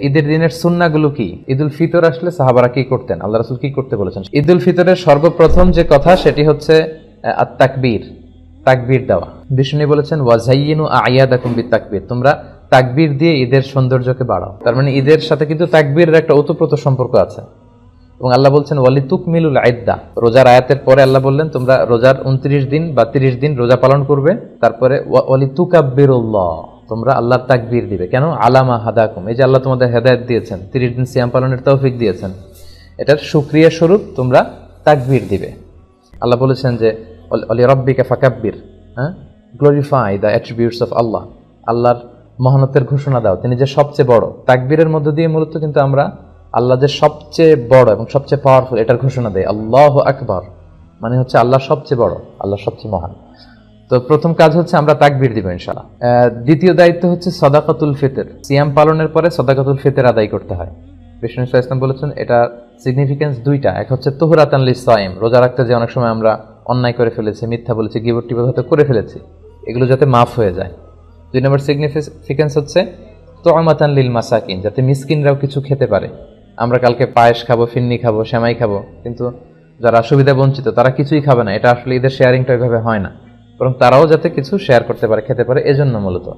ঈদের দিনের সুন্নাগুলো কি? ঈদুল ফিতর আসলে সাহাবারা কি করতেন? আল্লাহ রাসুল কি করতে বলেছেন? ঈদুল ফিতরের সর্বপ্রথম যে কথা সেটি হচ্ছে আত তাকবীর তাকবীর দেওয়া। বিষ্ণু বলেছেন ওয়াজাইনু আয়াদাকুম বিত তাকবীর তোমরা তাকবীর দিয়ে ঈদের সৌন্দর্যকে বাড়াও। তার মানে ঈদের সাথে কিন্তু তাকবীরের একটা ওতপ্রোত সম্পর্ক আছে। এবং আল্লাহ বলছেন ওয়ালি তুকমিলুল আইদ্দা রোজার আয়াতের পরে আল্লাহ বললেন, তোমরা রোজার উনত্রিশ দিন বা তিরিশ দিন রোজা পালন করবে, তারপরে ওয়া- ওয়ালি তুকাব্বিরুল্লাহ তোমরা আল্লাহর তাকবীর দিবে। কেন? আলামা হাদাকুম। এই যে আল্লাহ তোমাদের হেদায়ত দিয়েছেন, তিরিশ দিন সিয়াম পালনের তৌফিক দিয়েছেন, এটার সুক্রিয়া স্বরূপ তোমরা তাকবীর দিবে। আল্লাহ বলেছেন যে, অল- রব্বিকা ফাকাব্বির হ্যাঁ? Glorify the attributes of Allah আল্লাহর মহানতের ঘোষণা দাও। তিনি যে সবচেয়ে বড়, তাকবীরের মধ্য দিয়ে মূলত কিন্তু আমরা আল্লাহ যে সবচেয়ে বড় এবং সবচেয়ে পাওয়ারফুল এটার ঘোষণা দেয় আল্লাহ আকবর মানে হচ্ছে আল্লাহ সবচেয়ে বড়, আল্লাহ সবচেয়ে মহান। তো প্রথম কাজ হচ্ছে আমরা তাকবির দিব ইনশাআল্লাহ। দ্বিতীয় দায়িত্ব হচ্ছে সদাকাতুল ফিতর। সিয়াম পালনের পরে সদাকাতুল ফিতর আদায় করতে হয়। বিষ্ণু ইসলাম বলেছেন, এটা সিগনিফিকেন্স দুইটা। এক হচ্ছে তোহরাতান লি সাইম, রোজা রাখতে যে অনেক সময় আমরা অন্যায় করে ফেলেছি, মিথ্যা বলেছি গিবটি হয়তো করে ফেলেছি, এগুলো যাতে মাফ হয়ে যায়। দুই নম্বর সিগনিফিকেন্স হচ্ছে তোয়ামাতান লিল মাসাকিন, যাতে মিসকিনরাও কিছু খেতে পারে। আমরা কালকে পায়েস খাব, ফিন্নি খাব, সেমাই খাব, কিন্তু যারা সুবিধা বঞ্চিত, তারা কিছুই খাবে না। এটা আসলে এদের শেয়ারিংটা ওইভাবে হয় না। বরং তারাও যাতে কিছু শেয়ার করতে পারে, খেতে পারে, এজন্য মূলত।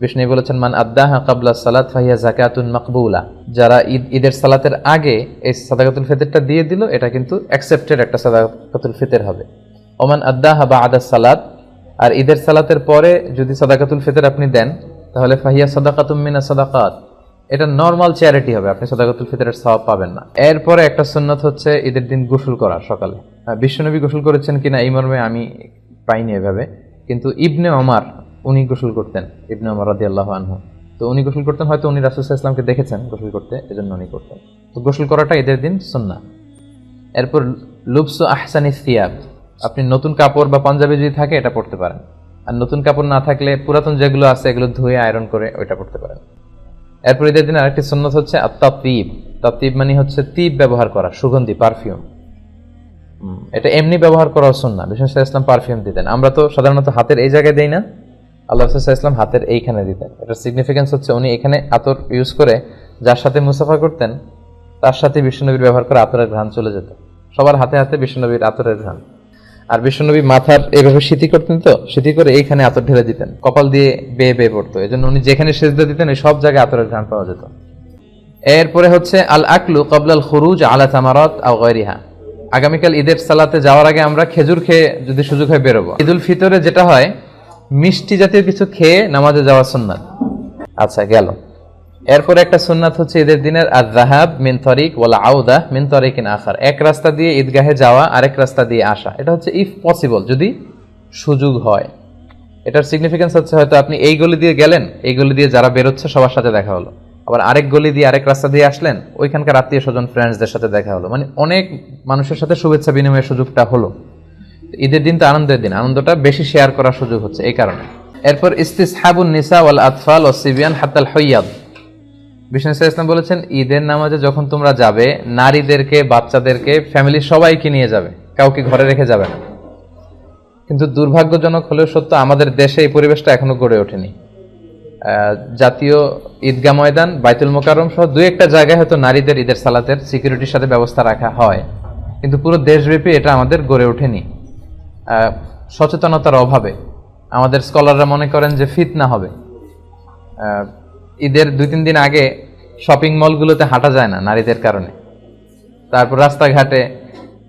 বিষ্ণু বলেছেন, মান আদাহা কাবলা সালাত ফাহিয়া জাকাতুন মাকবুলা। যারা ঈদ, ঈদের সালাতের আগে এই সাদাকাতুল ফিতরটা দিয়ে দিল, এটা কিন্তু অ্যাকসেপ্টেড একটা সাদাকাতুল ফিতর হবে। ওমান আদাহা বা আদা সালাত। আর ঈদের সালাতের পরে যদি সাদাকাতুল ফিতর আপনি দেন, তাহলে ফাহিয়া সাদাকাতুম মিনা সাদাকাত। এটা নর্মাল চ্যারিটি হবে, আপনি সাদাকাতুল ফিতরের সওয়াব পাবেন না। এরপরে একটা সুন্নত হচ্ছে ঈদের দিন গোসল করা সকালে। বিশ্বনবী গোসল করেছেন কিনা এই মর্মে আমি পাইনি এভাবে। কিন্তু ইবনে ওমার, উনি গোসল করতেন, ইবনে ওমর রাদি আল্লাহ আনহু। তো উনি গোসল করতেন, হয়তো উনি রাসুল ইসলামকে দেখেছেন গোসল করতে, এজন্য উনি করতেন। তো গোসল করাটা ঈদের দিন সুন্না এরপর লুবসু আহসানি সিয়াব। আপনি নতুন কাপড় বা পাঞ্জাবি যদি থাকে, এটা পড়তে পারেন। আর নতুন কাপড় না থাকলে পুরাতন যেগুলো আছে, এগুলো ধুয়ে আয়রন করে ওইটা পড়তে পারেন। এরপর ঈদের দিন আরেকটি সুন্নত হচ্ছে আত্মাতীব তাত্তিব মানে হচ্ছে তীব ব্যবহার করা, সুগন্ধি, পারফিউম। এটা এমনি ব্যবহার করা সুন্না বিশেষ ইসলাম পারফিউম দিতেন। আমরা তো সাধারণত হাতের এই জায়গায় দেই না। আল্লাহ ইসলাম হাতের এইখানে দিতেন। এটার সিগনিফিকেন্স হচ্ছে উনি এখানে আতর ইউজ করে যার সাথে মুসাফা করতেন, তার সাথে বিষ্ণুনবীর ব্যবহার করে আতরের ঘ্রাণ চলে যেত। সবার হাতে হাতে বিষ্ণুনবীর আতরের ঘ্রাণ। আর বিষ্ণুনবী মাথার এভাবে স্মৃতি করতেন তো স্মৃতি করে এইখানে আতর ঢেলে দিতেন। কপাল দিয়ে বেয়ে বেয়ে পড়তো। এই জন্য উনি যেখানে সেজদা দিতেন, ওই সব জায়গায় আতরের ঘ্রাণ পাওয়া যেত। এরপরে হচ্ছে আল আকলু কবলাল খুরুজ আলা তামারত আও গৈরিহা আগামীকাল ঈদের সালাতে যাওয়ার আগে আমরা খেজুর খেয়ে যদি সুযোগ হয় বেরোবো। ঈদুল ফিতরে যেটা হয়, মিষ্টি জাতীয় কিছু খেয়ে নামাজে যাওয়া সুন্নাত। আচ্ছা গেল। এরপরে একটা সুন্নাত হচ্ছে ঈদের দিনের আর রাহাব মিন তরিক ওয়ালা আউদা মিন তরিকিন আসার এক রাস্তা দিয়ে ঈদগাহে যাওয়া, আরেক রাস্তা দিয়ে আসা। এটা হচ্ছে ইফ পসিবল যদি সুযোগ হয়। এটার সিগনিফিকেন্স হচ্ছে হয়তো আপনি এই গলি দিয়ে গেলেন, এই গলি দিয়ে যারা বেরোচ্ছে সবার সাথে দেখা হলো। আবার আরেক গলি দিয়ে, আরেক রাস্তা দিয়ে আসলেন, ওইখানকার আত্মীয় স্বজন ফ্রেন্ডসদের সাথে দেখা হলো। মানে অনেক মানুষের সাথে শুভেচ্ছা বিনিময়ের সুযোগটা হলো। ঈদের দিন তো আনন্দের দিন, আনন্দটা বেশি শেয়ার করার সুযোগ হচ্ছে এই কারণে। এরপর ইস্তিসহাবুন নিসা ওয়াল আতফাল ও সিবিয়ান হাতাল হইয়াদ বিষ্ণু ইসলাম বলেছেন, ঈদের নামাজে যখন তোমরা যাবে, নারীদেরকে, বাচ্চাদেরকে ফ্যামিলির সবাইকে নিয়ে যাবে। কাউকে ঘরে রেখে যাবে না। কিন্তু দুর্ভাগ্যজনক হলেও সত্য, আমাদের দেশে এই পরিবেশটা এখনও গড়ে ওঠেনি। জাতীয় ঈদগাহ ময়দান, বাইতুল মোকাররম সহ দুই একটা জায়গায় হয়তো নারীদের ঈদের সালাতের সিকিউরিটির সাথে ব্যবস্থা রাখা হয়। কিন্তু পুরো দেশব্যাপী এটা আমাদের গড়ে ওঠেনি। সচেতনতার অভাবে আমাদের স্কলাররা মনে করেন যে ফিতনা হবে। ঈদের দুই তিন দিন আগে শপিং মলগুলোতে হাঁটা যায় না নারীদের কারণে। তারপর রাস্তাঘাটে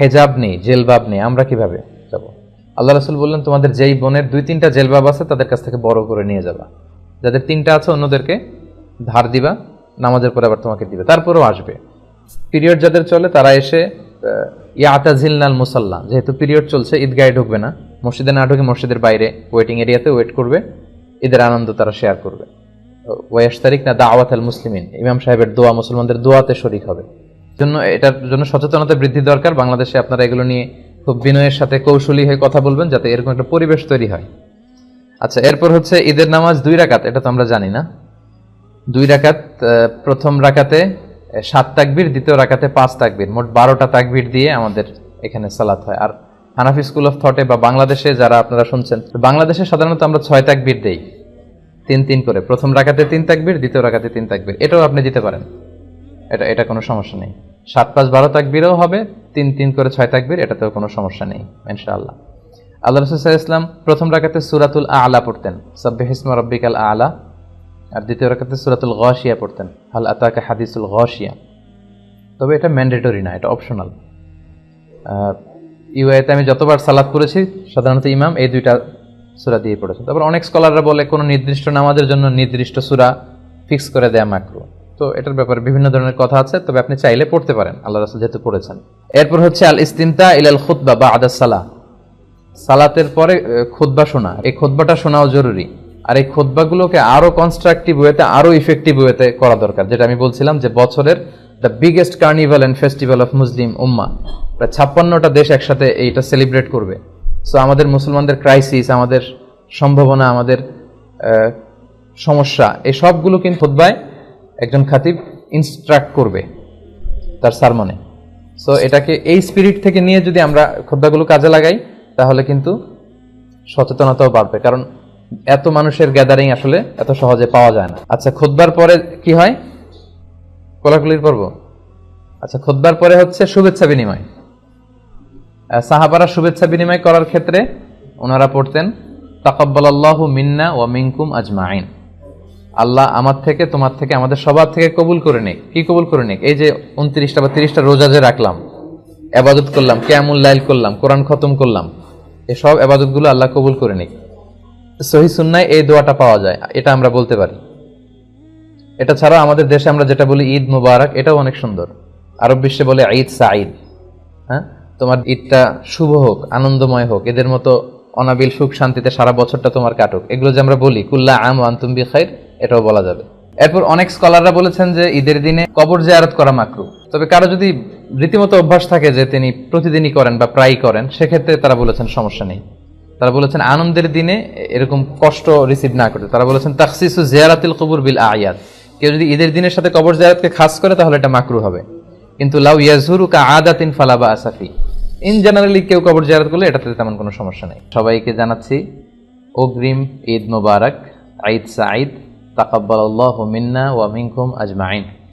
হেজাব নেই, জেলবাব নেই, আমরা কীভাবে যাব? আল্লাহ রাসূল বললেন, তোমাদের যেই বোনের দুই তিনটা জেলবাব আছে, তাদের কাছ থেকে বড় করে নিয়ে যাবা। যাদের তিনটা আছে, অন্যদেরকে ধার দিবা, নামাজের পরে আবার তোমাকে দিবে। তারপরেও আসবে। পিরিয়ড যাদের চলে, তারা এসে ইয়া আতা ইয়াতাজিলনাল মুসাল্লা, যেহেতু পিরিয়ড চলছে, ঈদগাহে ঢুকবে না। মসজিদে না ঢুকে মসজিদের বাইরে ওয়েটিং এরিয়াতে ওয়েট করবে। ঈদের আনন্দ তারা শেয়ার করবে। ওয়াশ তারিখ না দাওয়াত আল মুসলিমিন। ইমাম সাহেবের দোয়া, মুসলমানদের দোয়াতে শরিক হবে। জন্য এটার জন্য সচেতনতা বৃদ্ধি দরকার। বাংলাদেশে আপনারা এগুলো নিয়ে খুব বিনয়ের সাথে কৌশলী হয়ে কথা বলবেন যাতে এরকম একটা পরিবেশ তৈরি হয়। আচ্ছা এরপর হচ্ছে ঈদের নামাজ দুই রাকাত, এটা তো আমরা জানি না। দুই রাকাত প্রথম রাকাতে সাত তাকবির, দ্বিতীয় রাকাতে পাঁচ তাকবির, মোট বারোটা তাকবির দিয়ে আমাদের এখানে সালাত হয়। আর হানাফি স্কুল অফ থটে বা বাংলাদেশে যারা আপনারা শুনছেন, বাংলাদেশে সাধারণত আমরা ছয় তাকবির দেই। তিন তিন করে। প্রথম রাকাতে তিন তাকবির, দ্বিতীয় রাকাতে তিন তাকবির। এটাও আপনি দিতে পারেন। এটা এটা কোনো সমস্যা নেই। সাত পাঁচ বারো তাকবিরও হবে, তিন তিন করে ছয় তাকবির, এটাতেও কোনো সমস্যা নেই, ইনশাআল্লাহ। আল্লাহ রসুল ইসলাম প্রথম রাকাতে সুরাতুল আলা পড়তেন। সব্বে হিসমা রব্বিকাল আলা। আর দ্বিতীয় রাকাতে সুরাতুল গশিয়া পড়তেন। হাল আতাকা হাদিসুল গশিয়া। তবে এটা ম্যান্ডেটরি না, এটা অপশনাল। ইউএতে আমি যতবার সালাদ করেছি সাধারণত ইমাম এই দুইটা সুরা দিয়ে পড়েছেন তারপর অনেক স্কলাররা বলে, কোনো নির্দিষ্ট নামাজের জন্য নির্দিষ্ট সুরা ফিক্স করে দেয়া মাকরু। তো এটার ব্যাপারে বিভিন্ন ধরনের কথা আছে, তবে আপনি চাইলে পড়তে পারেন, আল্লাহ রাসুল যেহেতু পড়েছেন। এরপর হচ্ছে আল ইস্তিমতা ইলাল খুতবা বা আদাস সালাহ। সালাতের পরে খুতবা শোনা। এই খুতবাটা শোনাও জরুরি। আর এই খুতবাগুলোকে আরও কনস্ট্রাকটিভ ওয়েতে আরও ইফেক্টিভ ওয়েতে করা দরকার। যেটা আমি বলছিলাম যে বছরের the biggest carnival and festival of Muslim উম্মা প্রায় ছাপ্পান্নটা দেশ একসাথে এইটা সেলিব্রেট করবে। সো আমাদের মুসলমানদের ক্রাইসিস আমাদের সম্ভাবনা, আমাদের সমস্যা, এই সবগুলো কিন্তু খুতবায় একজন খাতিব ইনস্ট্রাক্ট করবে তার সারমনে সো এটাকে এই স্পিরিট থেকে নিয়ে যদি আমরা খোদ্দাগুলো কাজে লাগাই, তাহলে কিন্তু সচেতনতাও বাড়বে। কারণ এত মানুষের গ্যাদারিং আসলে এত সহজে পাওয়া যায় না। আচ্ছা খোদবার পরে কি হয়? কোলাকুলির পর্ব? আচ্ছা খোদবার পরে হচ্ছে শুভেচ্ছা বিনিময়। সাহাবারা শুভেচ্ছা বিনিময় করার ক্ষেত্রে ওনারা পড়তেন, তাকাব্বালাল্লাহু মিন্না ওয়া মিনকুম আজমাইন। আল্লাহ আমার থেকে, তোমার থেকে, আমাদের সবার থেকে কবুল করে নিক। কি কবুল করে নিক? এই যে উনত্রিশটা বা তিরিশটা রোজা যে রাখলাম, আবাদত করলাম লাইল করলাম, কোরআন খতম করলাম এসব আবাদতগুলো আল্লাহ কবুল করে নিক। সহি সুন্নায় এই দোয়াটা পাওয়া যায়, এটা আমরা বলতে পারি। এটা ছাড়া আমাদের দেশে আমরা যেটা বলি ঈদ মুবারক, এটাও অনেক সুন্দর। আরব বিশ্বে বলে ঈদ সাঈদ। হ্যাঁ? তোমার ঈদটা শুভ হোক, আনন্দময় হোক, এদের মতো অনাবিল সুখ শান্তিতে সারা বছরটা তোমার কাটুক। এগুলো যে আমরা বলি, কুল্লা আম আন্তুম বি খাইর এটাও বলা যাবে। এরপর অনেক স্কলাররা বলেছেন যে ঈদের দিনে কবর জিয়ারত করা মাকরু। তবে কারও যদি রীতিমতো অভ্যাস থাকে যে তিনি প্রতিদিনই করেন বা প্রায়ই করেন, সেক্ষেত্রে তারা বলেছেন সমস্যা নেই। তারা বলেছেন আনন্দের দিনে এরকম কষ্ট রিসিভ না করতে। তারা বলেছেন তাকসিসু জিয়ারাতিল কবুর বিল আয়াত কেউ যদি ঈদের দিনের সাথে কবর জিয়ারতকে খাস করে, তাহলে এটা মাকরু হবে। কিন্তু লাউ ইয়াজুরু কা আদাতিন ফালাবা আসাফি ইন জেনারেলি কেউ কবর জিয়ারত করলে এটাতে তেমন কোনো সমস্যা নেই। সবাইকে জানাচ্ছি, অগ্রিম ঈদ মোবারক, ঈদ সাঈদ। তাকাব্বালাল্লাহু মিন্না ওয়া মিনকুম আজমাইন